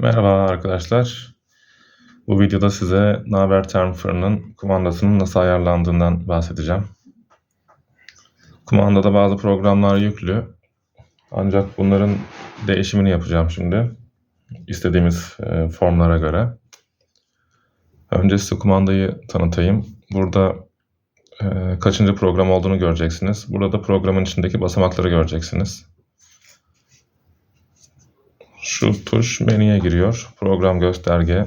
Merhaba arkadaşlar. Bu videoda size Naber Term fırının kumandasının nasıl ayarlandığından bahsedeceğim. Kumandada bazı programlar yüklü. Ancak bunların değişimini yapacağım şimdi. İstediğimiz e, formlara göre. Önce size kumandayı tanıtayım. Burada e, kaçıncı program olduğunu göreceksiniz. Burada programın içindeki basamakları göreceksiniz. Şu tuş menüye giriyor. Program gösterge,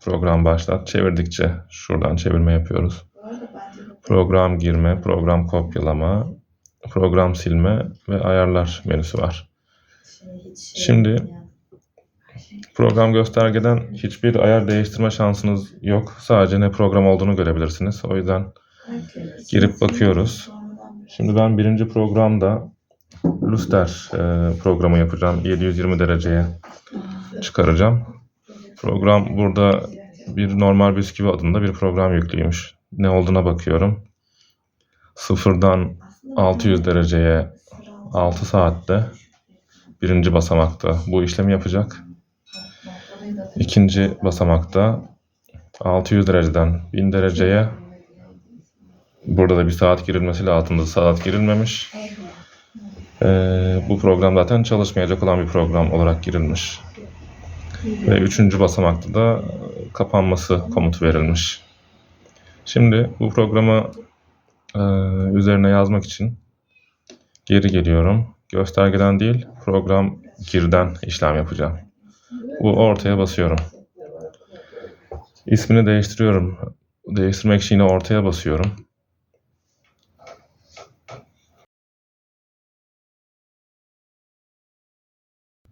program başlat. Çevirdikçe şuradan çevirme yapıyoruz. Program girme, program kopyalama, program silme ve ayarlar menüsü var. Şimdi program göstergeden hiçbir ayar değiştirme şansınız yok. Sadece ne program olduğunu görebilirsiniz. O yüzden girip bakıyoruz. Şimdi ben birinci programda Luster e, programı yapacağım. 720 dereceye çıkaracağım. Program burada bir normal bisküvi adında bir program yüklüymüş. Ne olduğuna bakıyorum. Sıfırdan 600 dereceye 6 saatte birinci basamakta bu işlemi yapacak. İkinci basamakta 600 dereceden 1000 dereceye burada da bir saat girilmesi lazımdı. Saat girilmemiş. Ee, bu program zaten çalışmayacak olan bir program olarak girilmiş. Ve üçüncü basamakta da kapanması komutu verilmiş. Şimdi bu programı e, üzerine yazmak için geri geliyorum. Göstergeden değil, program girden işlem yapacağım. Bu ortaya basıyorum. İsmini değiştiriyorum. Değiştirmek için yine ortaya basıyorum.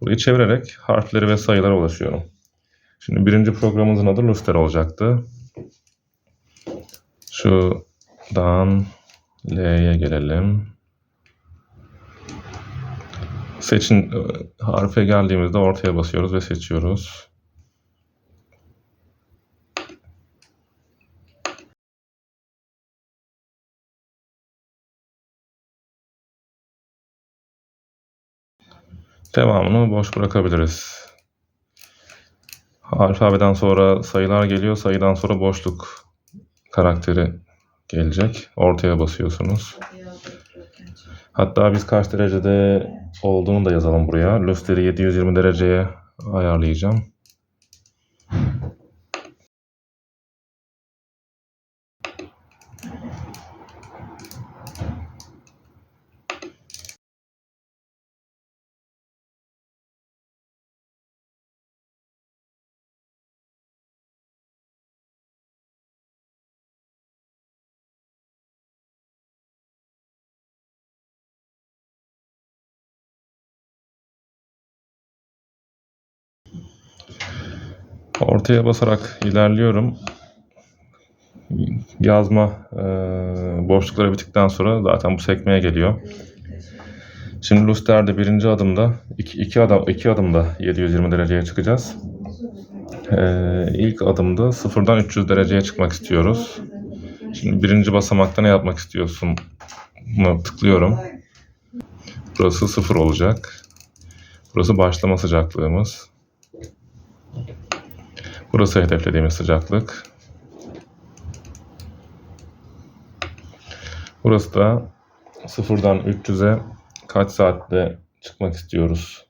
Burayı çevirerek harfleri ve sayılara ulaşıyorum. Şimdi birinci programımızın adı Luster olacaktı. Şuradan L'ye gelelim. Seçin e, harfe geldiğimizde ortaya basıyoruz ve seçiyoruz. Devamını boş bırakabiliriz. Alfabeden sonra sayılar geliyor. Sayıdan sonra boşluk karakteri gelecek. Ortaya basıyorsunuz. Hatta biz kaç derecede olduğunu da yazalım buraya. Luster'i 720 dereceye ayarlayacağım. Ortaya basarak ilerliyorum. Yazma e, boşlukları bittikten sonra zaten bu sekmeye geliyor. Şimdi Luster'de birinci adımda iki, iki, adım, iki adımda 720 dereceye çıkacağız. Ee, ilk adımda sıfırdan 300 dereceye çıkmak istiyoruz. Şimdi birinci basamakta ne yapmak istiyorsun? Buna tıklıyorum. Burası sıfır olacak. Burası başlama sıcaklığımız. Burası hedeflediğimiz sıcaklık. Burası da sıfırdan 300'e kaç saatte çıkmak istiyoruz.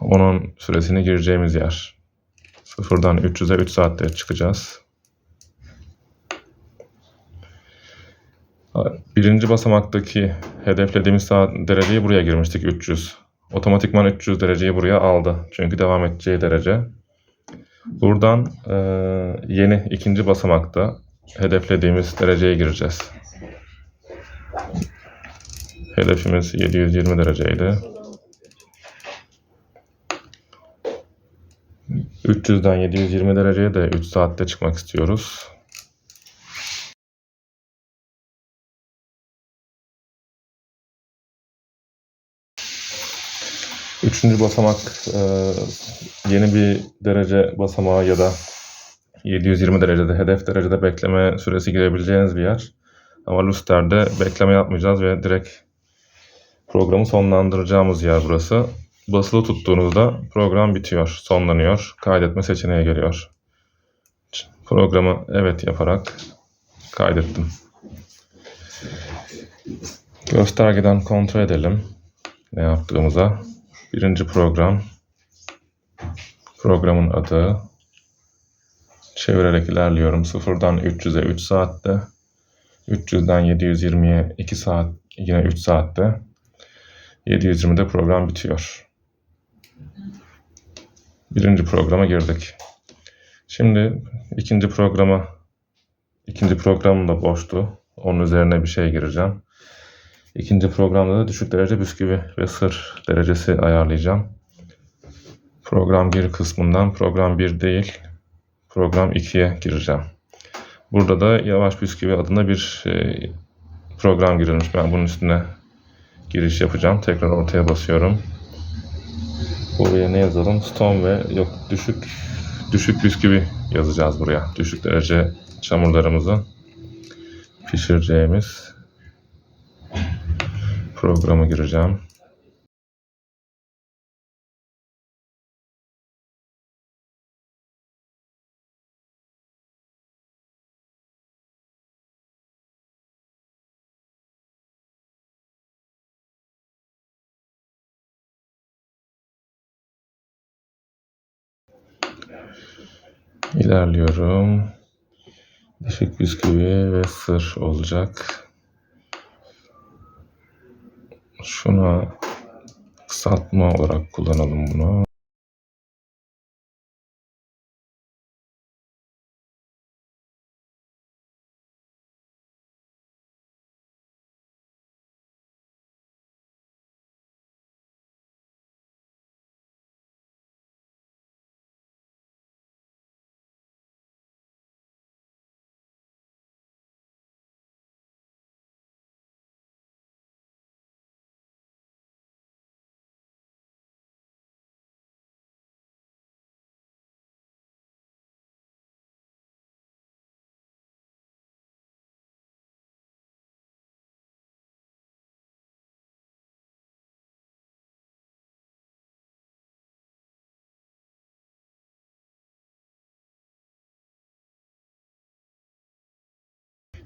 Onun süresini gireceğimiz yer. Sıfırdan 300'e 3 saatte çıkacağız. Birinci basamaktaki hedeflediğimiz saat dereceyi buraya girmiştik 300. Otomatikman 300 dereceyi buraya aldı. Çünkü devam edeceği derece. Buradan e, yeni ikinci basamakta hedeflediğimiz dereceye gireceğiz. Hedefimiz 720 dereceydi. 300'den 720 dereceye de 3 saatte çıkmak istiyoruz. Üçüncü basamak e, yeni bir derece basamağı ya da 720 derecede hedef derecede bekleme süresi girebileceğiniz bir yer. Ama Luster'de bekleme yapmayacağız ve direkt programı sonlandıracağımız yer burası. basılı tuttuğunuzda program bitiyor, sonlanıyor. Kaydetme seçeneği geliyor. Programı evet yaparak kaydettim. Göstergeden kontrol edelim ne yaptığımıza. Birinci program. Programın adı. Çevirerek ilerliyorum. Sıfırdan 300'e 3 saatte. 300'den 720'ye 2 saat yine 3 saatte. 720'de program bitiyor. Birinci programa girdik. Şimdi ikinci programa ikinci programım da boştu. Onun üzerine bir şey gireceğim. İkinci programda da düşük derece bisküvi ve sır derecesi ayarlayacağım. Program gir kısmından program 1 değil, program 2'ye gireceğim. Burada da yavaş bisküvi adında bir e, program girilmiş. Ben bunun üstüne giriş yapacağım. Tekrar ortaya basıyorum. Buraya ne yazalım? Stone ve yok düşük düşük bisküvi yazacağız buraya. Düşük derece çamurlarımızı pişireceğimiz programa gireceğim. İlerliyorum. Düşük bisküvi ve sır olacak. Şuna kısaltma olarak kullanalım bunu.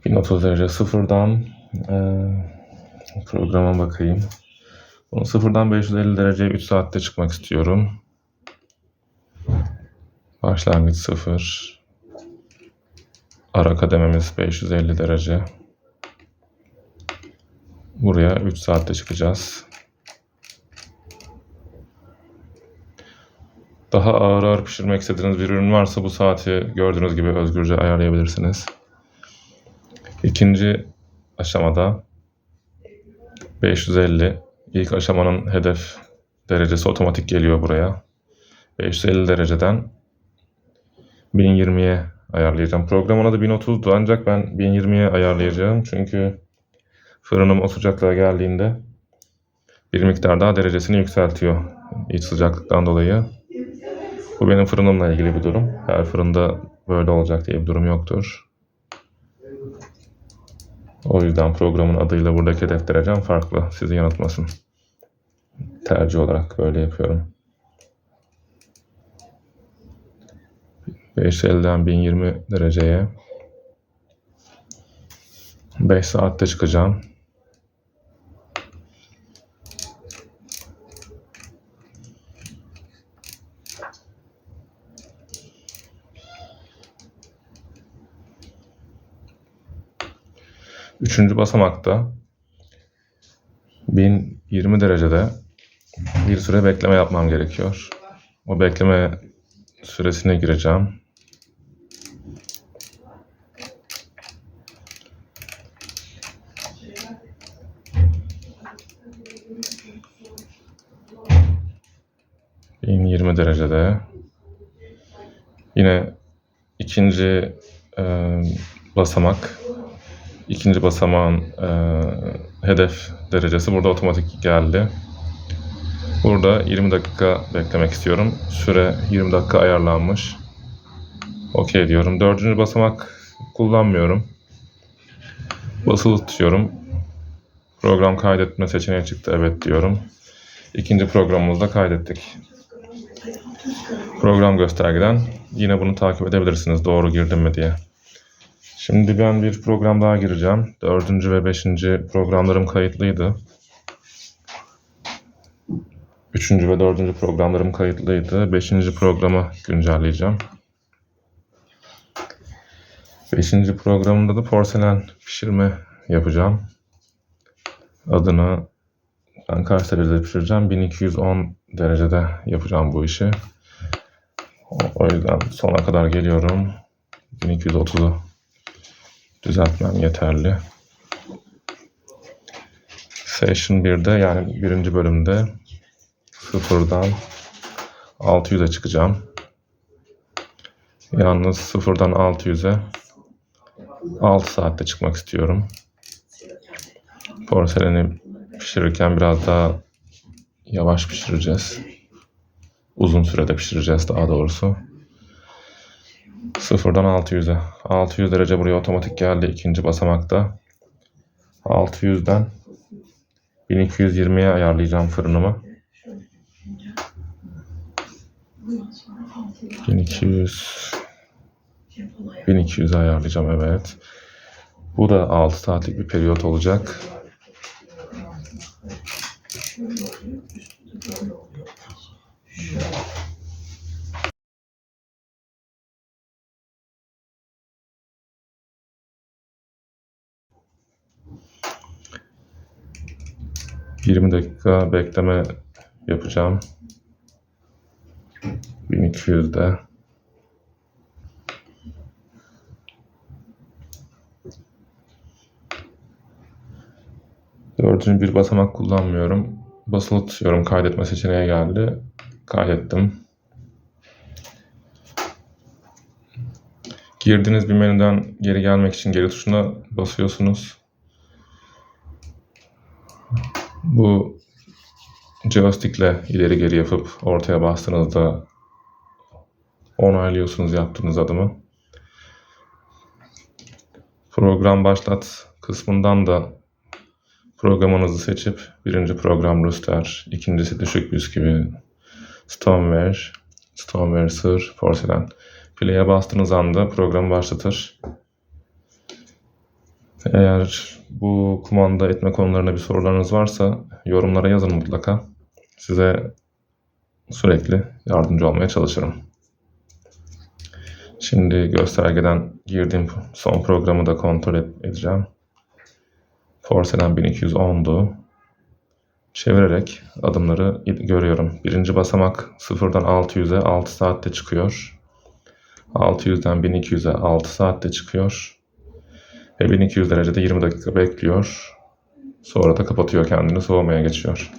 ...1030 derece sıfırdan e, programa bakayım. Bunu sıfırdan 550 dereceye 3 saatte çıkmak istiyorum. Başlangıç sıfır. Ara kadememiz 550 derece. Buraya 3 saatte çıkacağız. Daha ağır ağır pişirmek istediğiniz bir ürün varsa bu saati gördüğünüz gibi özgürce ayarlayabilirsiniz. İkinci aşamada 550 ilk aşamanın hedef derecesi otomatik geliyor buraya. 550 dereceden 1020'ye ayarlayacağım. Programın adı 1030'du ancak ben 1020'ye ayarlayacağım. Çünkü fırınım o sıcaklığa geldiğinde bir miktar daha derecesini yükseltiyor iç sıcaklıktan dolayı. Bu benim fırınımla ilgili bir durum. Her fırında böyle olacak diye bir durum yoktur. O yüzden programın adıyla buradaki hedef derecem farklı. Sizi yanıltmasın. Tercih olarak böyle yapıyorum. 550'den 1020 dereceye 5 saatte çıkacağım. Üçüncü basamakta 1020 derecede bir süre bekleme yapmam gerekiyor. O bekleme süresine gireceğim. ...1020 derecede. Yine ikinci e, basamak ikinci basamağın e, hedef derecesi burada otomatik geldi. Burada 20 dakika beklemek istiyorum. Süre 20 dakika ayarlanmış. Okey diyorum. Dördüncü basamak kullanmıyorum. Basılı tutuyorum. Program kaydetme seçeneği çıktı. Evet diyorum. ikinci programımızda kaydettik. Program göstergeden yine bunu takip edebilirsiniz doğru girdim mi diye. Şimdi ben bir program daha gireceğim. Dördüncü ve beşinci programlarım kayıtlıydı. Üçüncü ve dördüncü programlarım kayıtlıydı. Beşinci programı güncelleyeceğim. Beşinci programda da porselen pişirme yapacağım. Adını ben kaç derecede pişireceğim? 1210 derecede yapacağım bu işi. O yüzden sona kadar geliyorum. 1230'u düzeltmem yeterli. Session 1'de yani birinci bölümde sıfırdan 600'e çıkacağım. Yalnız sıfırdan 600'e 6 saatte çıkmak istiyorum. Porseleni pişirirken biraz daha yavaş pişireceğiz. Uzun sürede pişireceğiz daha doğrusu. Sıfırdan 600'e. 600 derece buraya otomatik geldi ikinci basamakta. 600'den 1220'ye ayarlayacağım fırınımı. 1200 1200'e ayarlayacağım evet. Bu da 6 saatlik bir periyot olacak. Yirmi dakika bekleme yapacağım. 1200'de. Dördüncü bir basamak kullanmıyorum. Basılı tutuyorum. Kaydetme seçeneği geldi. Kaydettim. Girdiğiniz bir menüden geri gelmek için geri tuşuna basıyorsunuz. Bu joystickle ileri geri yapıp ortaya bastığınızda onaylıyorsunuz yaptığınız adımı. Program başlat kısmından da programınızı seçip birinci program Rooster, ikincisi düşük bisküvi, Stoneware, Stoneware sır, porselen. Play'e bastığınız anda programı başlatır. Eğer bu kumanda etme konularında bir sorularınız varsa yorumlara yazın mutlaka. Size sürekli yardımcı olmaya çalışırım. Şimdi göstergeden girdiğim son programı da kontrol edeceğim. Porselen 1210'du. Çevirerek adımları görüyorum. Birinci basamak 0'dan 600'e 6 saatte çıkıyor. 600'den 1200'e 6 saatte çıkıyor. Ve 1200 derecede 20 dakika bekliyor. Sonra da kapatıyor kendini soğumaya geçiyor.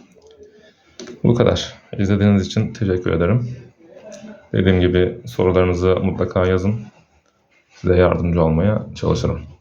Bu kadar. İzlediğiniz için teşekkür ederim. Dediğim gibi sorularınızı mutlaka yazın. Size yardımcı olmaya çalışırım.